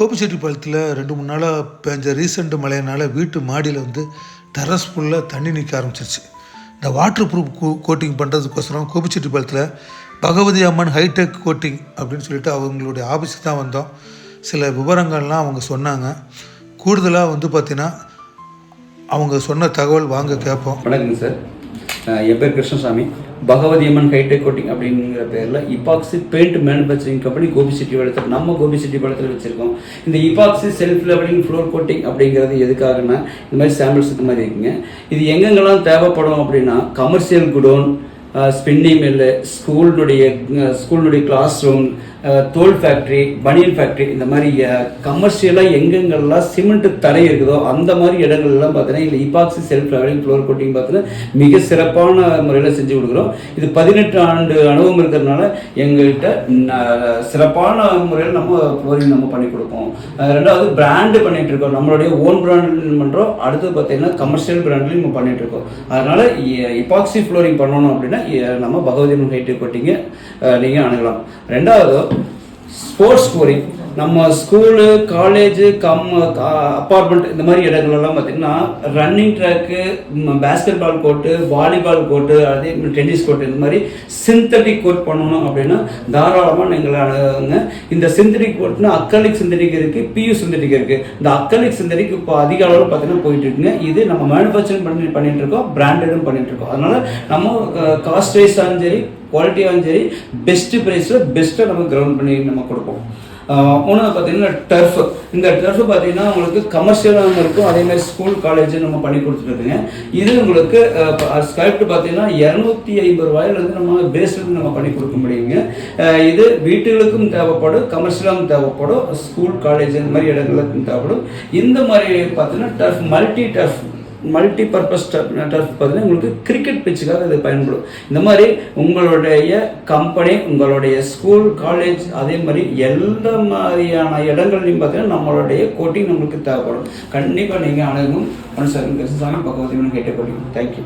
கோபிச்செட்டிப்பாளையத்தில் ரெண்டு மூணு நாளாக பெஞ்ச ரீசெண்ட் மழையினால வீட்டு மாடியில் வந்து டெரஸ் ஃபுல்லாக தண்ணி நிற்க ஆரம்பிச்சிருச்சு. இந்த வாட்டர் ப்ரூஃப் கோ கோட்டிங் பண்ணுறதுக்கோசரம் கோபிச்செட்டிப்பாளையத்தில் பகவதி அம்மன் ஹைடெக் கோட்டிங் அப்படின்னு சொல்லிட்டு அவங்களுடைய ஆஃபீஸுக்கு தான் வந்தோம். சில விவரங்கள்லாம் அவங்க சொன்னாங்க. கூடுதலாக வந்து பார்த்திங்கன்னா அவங்க சொன்ன தகவல் வாங்க கேட்போம் வணக்கம் சார். என் பேர் Krishnasamy. Bhagavathi Amman hi tech coating அப்படிங்கிற பேரில் epoxy paint manufacturing company Gopi சிட்டி பாலத்தில் நம்ம கோபி சிட்டி பாலத்தில் வச்சுருக்கோம். இந்த epoxy self levelling floor coating அப்படிங்கிறது எதுக்காகனா இந்த மாதிரி சாம்பிள்ஸ் இந்த மாதிரி இருக்குங்க. இது எங்கெங்கெல்லாம் தேவைப்படும் அப்படின்னா கமர்ஷியல் குடோன் ஸ்பின்னிங் மில்லு ஸ்கூலுடைய ஸ்கூலுடைய கிளாஸ் ரூம் தோல் ஃபேக்ட்ரி பனியன் ஃபேக்ட்ரி இந்த மாதிரி கமர்ஷியலாக எங்கெங்கெல்லாம் சிமெண்ட் தடை இருக்குதோ அந்த மாதிரி இடங்கள்லாம் பார்த்தீங்கன்னா இல்லை epoxy self levelling floor coating பார்த்தீங்கன்னா மிக சிறப்பான முறையில் செஞ்சு கொடுக்குறோம். இது பதினெட்டு ஆண்டு அனுபவம் இருக்கிறதுனால எங்கள்கிட்ட சிறப்பான முறையில் நம்ம ஃப்ளோரிங் நம்ம பண்ணி கொடுப்போம். ரெண்டாவது பிராண்டு பண்ணிகிட்டு இருக்கோம். நம்மளுடைய ஓன் பிராண்ட் பண்ணுறோம் அடுத்து பார்த்தீங்கன்னா கமர்ஷியல் பிராண்ட்லையும் நம்ம பண்ணிகிட்டு இருக்கோம். அதனால் இபாக்சி ஃப்ளோரிங் பண்ணணும் அப்படின்னா நம்ம பகவதி ஹைட்டு கோட்டிங்க நீங்கள் அணுகலாம். ரெண்டாவது ஸ்போர்ட்ஸ் ஸ்கோரிங் நம்ம ஸ்கூலு காலேஜு கம் அப்பார்ட்மெண்ட் இந்த மாதிரி இடங்கள்லாம் பார்த்தீங்கன்னா running track basket ball court volleyball court அதே மாதிரி டென்னிஸ் கோர்ட்டு இந்த மாதிரி சிந்தட்டிக் கோர்ட் பண்ணணும் அப்படின்னா தாராளமாக நீங்கள் அணுகுங்க இந்த சிந்தட்டிக் கோர்ட்னா அக்கலிக் சிந்தட்டிக் இருக்குது பியூ சிந்தட்டிக் இருக்குது இந்த அக்கலிக் சிந்தட்டிக் இப்போ அதிக அளவில் பார்த்தீங்கன்னா போயிட்டு இருக்குங்க. இது நம்ம மேனுஃபேக்சரிங் பண்ணி பண்ணிட்டு இருக்கோம் பிராண்டடும் பண்ணிட்டு இருக்கோம். அதனால நம்ம காஸ்ட் வைஸாலும் சரி குவாலிட்டியாகவும் சரி பெஸ்ட்டு ப்ரைஸில் பெஸ்ட்டாக நம்ம கிரவுண்ட் பண்ணி நம்ம கொடுப்போம். மூணாவது பார்த்தீங்கன்னா டர்ஃப் இந்த டர்ஃப் பார்த்தீங்கன்னா உங்களுக்கு கமர்ஷியலாகவும் இருக்கும். அதேமாதிரி ஸ்கூல் காலேஜ் நம்ம பண்ணி கொடுத்துருக்குங்க. இது உங்களுக்கு ஸ்கல்ப்ட் பார்த்தீங்கன்னா இரநூத்தி ஐம்பது ரூபாயிலிருந்து நம்ம பேஸ்லேருந்து நம்ம பண்ணி கொடுக்க முடியுங்க. இது வீட்டுகளுக்கும் தேவைப்படும் கமர்ஷியலாகவும் தேவைப்படும் ஸ்கூல் காலேஜ் இந்த மாதிரி இடங்களுக்கும் தேவைப்படும். இந்த மாதிரி பார்த்தீங்கன்னா turf multi turf multi purpose turf பார்த்தீங்கன்னா உங்களுக்கு கிரிக்கெட் பிச்சுக்காக இது பயன்படும். இந்த மாதிரி உங்களுடைய கம்பெனி உங்களுடைய ஸ்கூல் காலேஜ் அதே மாதிரி எல்லா மாதிரியான இடங்கள்லையும் பார்த்தீங்கன்னா நம்மளுடைய கோட்டிங் நம்மளுக்கு தேவைப்படும். கண்டிப்பாக நீங்கள் அணுகும் மனுஷன் கிருஷ்ணசாமி பகவதி கேட்டுக்கொள்ளுங்க தேங்க்யூ